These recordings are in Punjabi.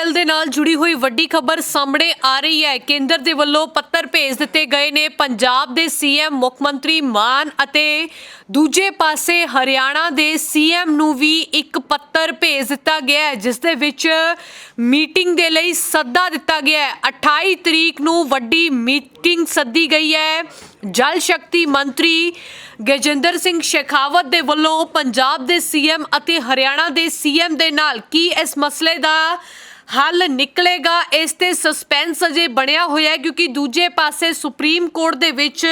ਐਲ ਦੇ ਨਾਲ ਜੁੜੀ ਹੋਈ ਵੱਡੀ ਖਬਰ ਸਾਹਮਣੇ ਆ ਰਹੀ ਹੈ। ਕੇਂਦਰ ਦੇ ਵੱਲੋਂ ਪੱਤਰ ਭੇਜ ਦਿੱਤੇ ਗਏ ਨੇ। ਪੰਜਾਬ ਦੇ ਸੀਐਮ, ਮੁੱਖ ਮੰਤਰੀ ਮਾਨ ਅਤੇ ਦੂਜੇ ਪਾਸੇ ਹਰਿਆਣਾ ਦੇ ਸੀਐਮ ਨੂੰ ਵੀ ਇੱਕ ਪੱਤਰ ਭੇਜ ਦਿੱਤਾ ਗਿਆ ਹੈ, ਜਿਸ ਦੇ ਵਿੱਚ ਮੀਟਿੰਗ ਦੇ ਲਈ ਸੱਦਾ ਦਿੱਤਾ ਗਿਆ ਹੈ। 28 ਤਰੀਕ ਨੂੰ ਵੱਡੀ ਮੀਟਿੰਗ ਸੱਦੀ ਗਈ ਹੈ। ਜਲ ਸ਼ਕਤੀ ਮੰਤਰੀ ਗਜਿੰਦਰ ਸਿੰਘ ਸ਼ੇਖਾਵਤ ਦੇ ਵੱਲੋਂ ਪੰਜਾਬ ਦੇ ਸੀਐਮ ਅਤੇ ਹਰਿਆਣਾ ਦੇ ਸੀਐਮ ਦੇ ਨਾਲ ਕੀ ਇਸ ਮਸਲੇ ਦਾ ਹੱਲ ਨਿਕਲੇਗਾ, ਇਸ ਤੇ ਸਸਪੈਂਸ ਅਜੇ ਬਣਿਆ ਹੋਇਆ ਹੈ ਕਿਉਂਕਿ ਦੂਜੇ ਪਾਸੇ ਸੁਪਰੀਮ ਕੋਰਟ ਦੇ ਵਿੱਚ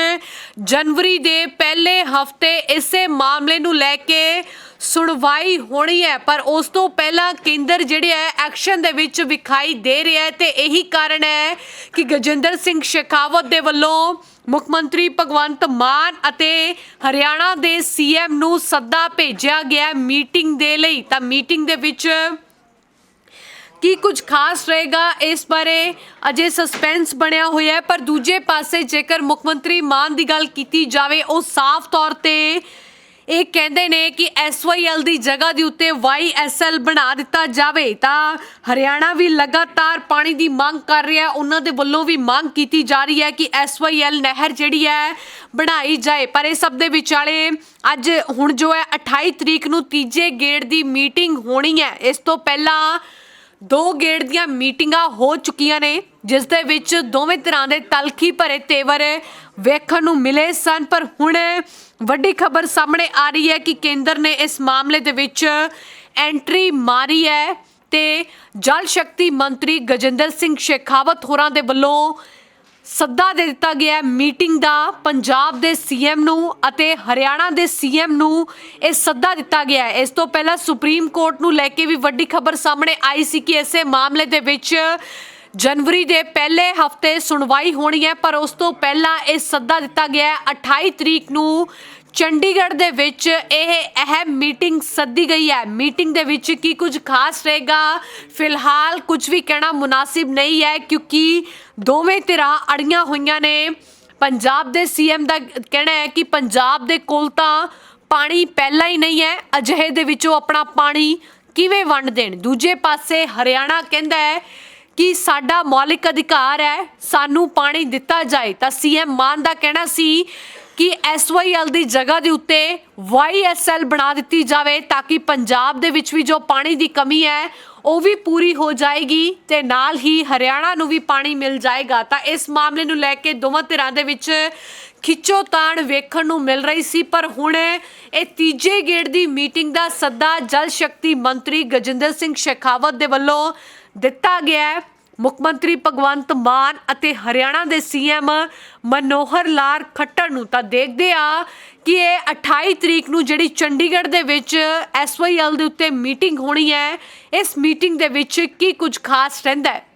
ਜਨਵਰੀ ਦੇ ਪਹਿਲੇ ਹਫ਼ਤੇ ਇਸੇ ਮਾਮਲੇ ਨੂੰ ਲੈ ਕੇ ਸੁਣਵਾਈ ਹੋਣੀ ਹੈ। ਪਰ ਉਸ ਤੋਂ ਪਹਿਲਾਂ ਕੇਂਦਰ ਜਿਹੜੇ ਹੈ, ਐਕਸ਼ਨ ਦੇ ਵਿੱਚ ਵਿਖਾਈ ਦੇ ਰਿਹਾ ਹੈ ਤੇ ਇਹੀ ਕਾਰਨ ਹੈ ਕਿ ਗਜਿੰਦਰ ਸਿੰਘ ਸ਼ੇਖਾਵਤ ਦੇ ਵੱਲੋਂ ਮੁੱਖ ਮੰਤਰੀ ਭਗਵੰਤ ਮਾਨ ਅਤੇ ਹਰਿਆਣਾ ਦੇ ਸੀਐਮ ਨੂੰ ਸੱਦਾ ਭੇਜਿਆ ਗਿਆ ਮੀਟਿੰਗ ਦੇ ਲਈ। ਤਾਂ ਮੀਟਿੰਗ ਦੇ ਵਿੱਚ ਕੀ ਕੁਝ ਖਾਸ ਰਹੇਗਾ ਇਸ ਬਾਰੇ? ਅਜੇ ਸਸਪੈਂਸ ਬਣਿਆ ਹੋਇਆ ਹੈ, ਪਰ ਦੂਜੇ ਪਾਸੇ ਜੇਕਰ ਮੁੱਖ ਮੰਤਰੀ ਮਾਨ ਦੀ ਗੱਲ ਕੀਤੀ ਜਾਵੇ, ਉਹ ਸਾਫ਼ ਤੌਰ ਤੇ ਇਹ ਕਹਿੰਦੇ ਨੇ ਕਿ ਐਸਵਾਈਐਲ ਦੀ ਜਗ੍ਹਾ ਦੇ ਉੱਤੇ ਵਾਈਐਸਐਲ ਬਣਾ ਦਿੱਤਾ ਜਾਵੇ। ਤਾਂ ਹਰਿਆਣਾ ਵੀ ਲਗਾਤਾਰ ਪਾਣੀ ਦੀ ਮੰਗ ਕਰ ਰਿਹਾ ਉਹਨਾਂ ਦੇ ਵੱਲੋਂ ਵੀ ਮੰਗ ਕੀਤੀ ਜਾ ਰਹੀ ਹੈ ਕਿ ਐਸਵਾਈਐਲ ਨਹਿਰ ਜਿਹੜੀ ਹੈ, ਬਣਾਈ ਜਾਏ। ਪਰ ਇਹ ਸਭ ਦੇ ਵਿਚਾਲੇ ਅੱਜ ਹੁਣ ਜੋ ਹੈ 28 ਤਰੀਕ ਨੂੰ ਤੀਜੇ ਗੇੜ ਦੀ ਮੀਟਿੰਗ ਹੋਣੀ ਹੈ। ਇਸ ਤੋਂ ਪਹਿਲਾਂ ਦੋ ਗੇੜ ਦੀਆਂ ਮੀਟਿੰਗਾਂ ਹੋ ਚੁੱਕੀਆਂ ਨੇ, ਜਿਸ ਦੇ ਵਿੱਚ ਦੋਵੇਂ ਤਰ੍ਹਾਂ ਦੇ ਤਲਖੀ ਭਰੇ ਤੇਵਰ ਵੇਖਣ ਨੂੰ ਮਿਲੇ ਸਨ। ਪਰ ਹੁਣ ਵੱਡੀ ਖਬਰ ਸਾਹਮਣੇ ਆ ਰਹੀ ਹੈ ਕਿ ਕੇਂਦਰ ਨੇ ਇਸ ਮਾਮਲੇ ਦੇ ਵਿੱਚ ਐਂਟਰੀ ਮਾਰੀ ਹੈ ਤੇ ਜਲ ਸ਼ਕਤੀ ਮੰਤਰੀ ਗਜਿੰਦਰ ਸਿੰਘ ਸ਼ੇਖਾਵਤ ਹੋਰਾਂ ਦੇ ਵੱਲੋਂ ਸੱਦਾ ਦੇ ਦਿੱਤਾ ਗਿਆ ਹੈ। ਮੀਟਿੰਗ ਦਾ ਪੰਜਾਬ ਦੇ ਸੀਐਮ ਨੂੰ ਅਤੇ ਹਰਿਆਣਾ ਦੇ ਸੀਐਮ ਨੂੰ ਇਹ ਸੱਦਾ ਦਿੱਤਾ ਗਿਆ ਹੈ। ਇਸ ਤੋਂ ਪਹਿਲਾਂ ਸੁਪਰੀਮ ਕੋਰਟ ਨੂੰ ਲੈ ਕੇ ਵੀ ਵੱਡੀ ਖਬਰ ਸਾਹਮਣੇ ਆਈ ਸੀ ਕਿ ਇਸੇ ਮਾਮਲੇ ਦੇ ਵਿੱਚ ਜਨਵਰੀ ਦੇ ਪਹਿਲੇ ਹਫ਼ਤੇ ਸੁਣਵਾਈ ਹੋਣੀ ਹੈ, ਪਰ ਉਸ ਤੋਂ ਪਹਿਲਾਂ ਇਹ ਸੱਦਾ ਦਿੱਤਾ ਗਿਆ ਹੈ। 28 ਤਰੀਕ ਨੂੰ ਚੰਡੀਗੜ੍ਹ ਦੇ ਵਿੱਚ ਇਹ ਅਹਿਮ ਮੀਟਿੰਗ ਸੱਦੀ ਗਈ ਹੈ। ਮੀਟਿੰਗ ਦੇ ਵਿੱਚ ਕੀ ਕੁਝ ਖਾਸ ਰਹੇਗਾ? ਫਿਲਹਾਲ ਕੁਝ ਵੀ ਕਹਿਣਾ ਮੁਨਾਸਿਬ ਨਹੀਂ ਹੈ, ਕਿਉਂਕਿ ਦੋਵੇਂ ਧਿਰਾਂ ਅੜੀਆਂ ਹੋਈਆਂ ਨੇ। ਪੰਜਾਬ ਦੇ ਸੀਐਮ ਦਾ ਕਹਿਣਾ ਹੈ ਕਿ ਪੰਜਾਬ ਦੇ ਕੋਲ ਤਾਂ ਪਾਣੀ ਪਹਿਲਾਂ ਹੀ ਨਹੀਂ ਹੈ, ਅਜਿਹੇ ਦੇ ਵਿੱਚੋਂ ਆਪਣਾ ਪਾਣੀ ਕਿਵੇਂ ਵੰਡ ਦੇਣ? ਦੂਜੇ ਪਾਸੇ ਹਰਿਆਣਾ ਕਹਿੰਦਾ ਹੈ ਕਿ ਸਾਡਾ ਮੌਲਿਕ ਅਧਿਕਾਰ ਹੈ, ਸਾਨੂੰ ਪਾਣੀ ਦਿੱਤਾ ਜਾਏ। ਤਾਂ ਸੀਐਮ ਮਾਨ ਦਾ ਕਹਿਣਾ ਸੀ ਕਿ ਐਸਵਾਈਐਲ ਦੀ ਜਗ੍ਹਾ ਦੇ ਉੱਤੇ ਵਾਈਐਸਐਲ ਬਣਾ ਦਿੱਤੀ ਜਾਵੇ ਤਾਂ ਕਿ ਪੰਜਾਬ ਦੇ ਵਿੱਚ ਵੀ ਜੋ ਪਾਣੀ ਦੀ ਕਮੀ ਹੈ, ਉਹ ਵੀ ਪੂਰੀ ਹੋ ਜਾਏਗੀ ਤੇ ਨਾਲ ਹੀ ਹਰਿਆਣਾ ਨੂੰ ਵੀ ਪਾਣੀ ਮਿਲ ਜਾਏਗਾ। ਤਾਂ ਇਸ ਮਾਮਲੇ ਨੂੰ ਲੈ ਕੇ ਦੋਵਾਂ ਧਿਰਾਂ ਦੇ ਵਿੱਚ ਖਿੱਚੋਤਾਣ ਵੇਖਣ ਨੂੰ ਮਿਲ ਰਹੀ ਸੀ, ਪਰ ਹੁਣ ਇਹ ਤੀਜੇ ਗੇੜ ਦੀ ਮੀਟਿੰਗ ਦਾ ਸੱਦਾ ਜਲ ਸ਼ਕਤੀ ਮੰਤਰੀ ਗਜਿੰਦਰ ਸਿੰਘ ਸ਼ੇਖਾਵਤ ਦੇ ਵੱਲੋਂ ਦਿੱਤਾ ਗਿਆ ਹੈ। ਮੁੱਖ ਮੰਤਰੀ ਭਗਵੰਤ ਮਾਨ ਅਤੇ ਹਰਿਆਣਾ ਦੇ ਸੀਐਮ ਮਨੋਹਰ ਲਾਲ ਖੱਟਰ ਨੂੰ ਤਾਂ ਦੇਖਦੇ ਆ ਕਿ ਇਹ 28 ਤਰੀਕ ਨੂੰ ਜਿਹੜੀ ਚੰਡੀਗੜ੍ਹ ਦੇ ਵਿੱਚ ਐਸਵਾਈਐਲ ਦੇ ਉੱਤੇ ਮੀਟਿੰਗ ਹੋਣੀ ਹੈ, ਇਸ ਮੀਟਿੰਗ ਦੇ ਵਿੱਚ ਕੀ ਕੁਝ ਖਾਸ ਰਹਿੰਦਾ ਹੈ?